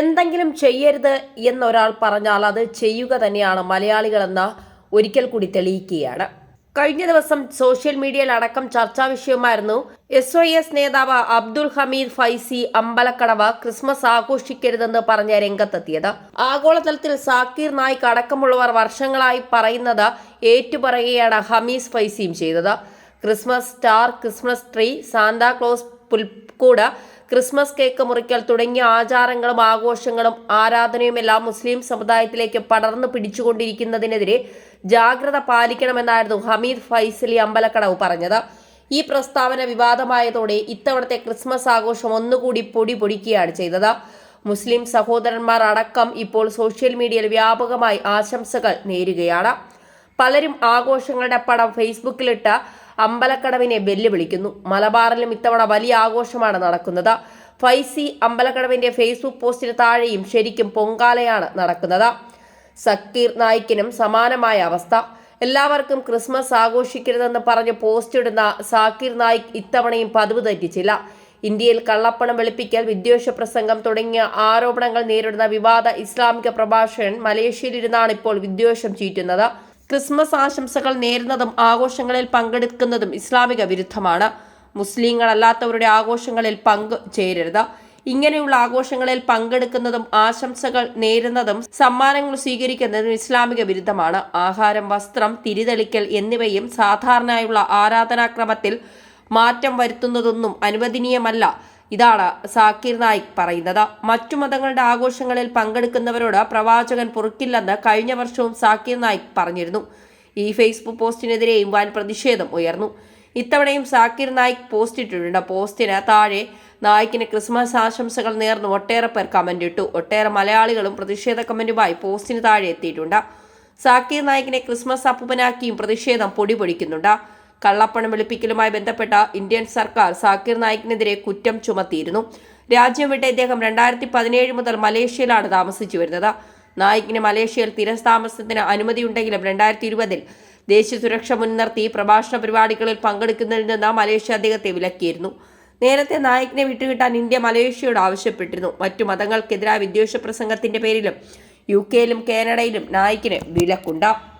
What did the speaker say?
എന്തെങ്കിലും ചെയ്യരുത് എന്നൊരാൾ പറഞ്ഞാൽ അത് ചെയ്യുക തന്നെയാണ് മലയാളികളെന്ന് ഒരിക്കൽ കൂടി തെളിയിക്കുകയാണ്. കഴിഞ്ഞ ദിവസം സോഷ്യൽ മീഡിയയിൽ അടക്കം ചർച്ചാ വിഷയമായിരുന്നു എസ് ഒ എസ് നേതാവ് അബ്ദുൽ ഹമീദ് ഫൈസി അമ്പലക്കടവ് ക്രിസ്മസ് ആഘോഷിക്കരുതെന്ന് പറഞ്ഞ രംഗത്തെത്തിയത്. ആഗോളതലത്തിൽ സാക്കീർ നായിക് അടക്കമുള്ളവർ വർഷങ്ങളായി പറയുന്നത് ഏറ്റുപറയുകയാണ് ഹമീസ് ഫൈസിയും ചെയ്തത്. Christmas star Christmas tree Santa Claus പുൽക്കൂട് ക്രിസ്മസ് കേക്ക് മുറിക്കൽ തുടങ്ങിയ ആചാരങ്ങളും ആഘോഷങ്ങളും ആരാധനയുമെല്ലാം മുസ്ലിം സമുദായത്തിലേക്ക് പടർന്നു പിടിച്ചുകൊണ്ടിരിക്കുന്നതിനെതിരെ ജാഗ്രത പാലിക്കണമെന്നായിരുന്നു ഹമീദ് ഫൈസലി അമ്പലക്കടവ് പറഞ്ഞത്. ഈ പ്രസ്താവന വിവാദമായതോടെ ഇത്തവണത്തെ ക്രിസ്മസ് ആഘോഷം ഒന്നുകൂടി പൊടി പൊടിക്കുകയാണ് ചെയ്തത്. മുസ്ലിം സഹോദരന്മാർ അടക്കം ഇപ്പോൾ സോഷ്യൽ മീഡിയയിൽ വ്യാപകമായി ആശംസകൾ നേരുകയാണ്. പലരും ആഘോഷങ്ങളുടെ പടം ഫേസ്ബുക്കിലിട്ട് അമ്പലക്കടവിനെ വെല്ലുവിളിക്കുന്നു. മലബാറിലും ഇത്തവണ വലിയ ആഘോഷമാണ് നടക്കുന്നത്. ഫൈസി അമ്പലക്കടവിന്റെ ഫേസ്ബുക്ക് പോസ്റ്റിന് താഴെയും ശരിക്കും പൊങ്കാലയാണ് നടക്കുന്നത്. സക്കീർ നായിക്കിനും സമാനമായ അവസ്ഥ. എല്ലാവർക്കും ക്രിസ്മസ് ആഘോഷിക്കരുതെന്ന് പറഞ്ഞ് പോസ്റ്റ് ഇടുന്ന സാക്കിർ നായിക് ഇത്തവണയും പതിവ് തെറ്റിച്ചില്ല. ഇന്ത്യയിൽ കള്ളപ്പണം വെളുപ്പിക്കൽ വിദ്വേഷ പ്രസംഗം തുടങ്ങിയ ആരോപണങ്ങൾ നേരിടുന്ന വിവാദ ഇസ്ലാമിക പ്രഭാഷകൻ മലേഷ്യയിലിരുന്നാണ് ഇപ്പോൾ വിദ്വേഷം ചീറ്റുന്നത്. ക്രിസ്മസ് ആശംസകൾ നേരുന്നതും ആഘോഷങ്ങളിൽ പങ്കെടുക്കുന്നതും ഇസ്ലാമിക വിരുദ്ധമാണ്. മുസ്ലിങ്ങളല്ലാത്തവരുടെ ആഘോഷങ്ങളിൽ പങ്കു ചേരരുത്. ഇങ്ങനെയുള്ള ആഘോഷങ്ങളിൽ പങ്കെടുക്കുന്നതും ആശംസകൾ നേരുന്നതും സമ്മാനങ്ങൾ സ്വീകരിക്കുന്നതും ഇസ്ലാമിക വിരുദ്ധമാണ്. ആഹാരം വസ്ത്രം തിരിതെളിക്കൽ എന്നിവയും സാധാരണയായുള്ള ആരാധനാക്രമത്തിൽ മാറ്റം വരുത്തുന്നതൊന്നും അനുവദനീയമല്ല. ഇതാണ് സാക്കിർ നായിക് പറയുന്നത്. മറ്റു മതങ്ങളുടെ ആഘോഷങ്ങളിൽ പങ്കെടുക്കുന്നവരോട് പ്രവാചകൻ പൊറുക്കില്ലെന്ന് കഴിഞ്ഞ വർഷവും സാക്കിർ നായിക് പറഞ്ഞിരുന്നു. ഈ ഫേസ്ബുക്ക് പോസ്റ്റിനെതിരെയും വൻ പ്രതിഷേധം ഉയർന്നു. ഇത്തവണയും സാക്കിർ നായിക് പോസ്റ്റ് ഇട്ടിട്ടുണ്ട്. പോസ്റ്റിന് താഴെ നായിക്കിന് ക്രിസ്മസ് ആശംസകൾ നേർന്ന് ഒട്ടേറെ പേർ കമന്റ് ഇട്ടു. ഒട്ടേറെ മലയാളികളും പ്രതിഷേധ കമന്റുമായി പോസ്റ്റിന് താഴെ എത്തിയിട്ടുണ്ട്. സാക്കിർ നായിക്കിനെ ക്രിസ്മസ് അപ്പുപനാക്കിയും പ്രതിഷേധം പൊടിപൊടിക്കുന്നുണ്ട്. കള്ളപ്പണം വെളുപ്പിക്കലുമായി ബന്ധപ്പെട്ട ഇന്ത്യൻ സർക്കാർ സാക്കിർ നായിക്കിനെതിരെ കുറ്റം ചുമത്തിയിരുന്നു. രാജ്യം വിട്ട ഇദ്ദേഹം രണ്ടായിരത്തി പതിനേഴ് മുതൽ മലേഷ്യയിലാണ് താമസിച്ചു വരുന്നത്. നായിക്കിന് മലേഷ്യയിൽ സ്ഥിരതാമസത്തിന് അനുമതിയുണ്ടെങ്കിലും രണ്ടായിരത്തി ഇരുപതിൽ ദേശീയ സുരക്ഷ മുൻനിർത്തി പ്രഭാഷണ പരിപാടികളിൽ പങ്കെടുക്കുന്നതിൽ നിന്ന് മലേഷ്യ അദ്ദേഹത്തെ വിലക്കിയിരുന്നു. നേരത്തെ നായിക്കിനെ വിട്ടുകിട്ടാൻ ഇന്ത്യ മലേഷ്യയോട് ആവശ്യപ്പെട്ടിരുന്നു. മറ്റു മതങ്ങൾക്കെതിരായ വിദ്വേഷ പ്രസംഗത്തിന്റെ പേരിലും യു കെയിലും കാനഡയിലും നായിക്കിന് വിലക്കുണ്ട്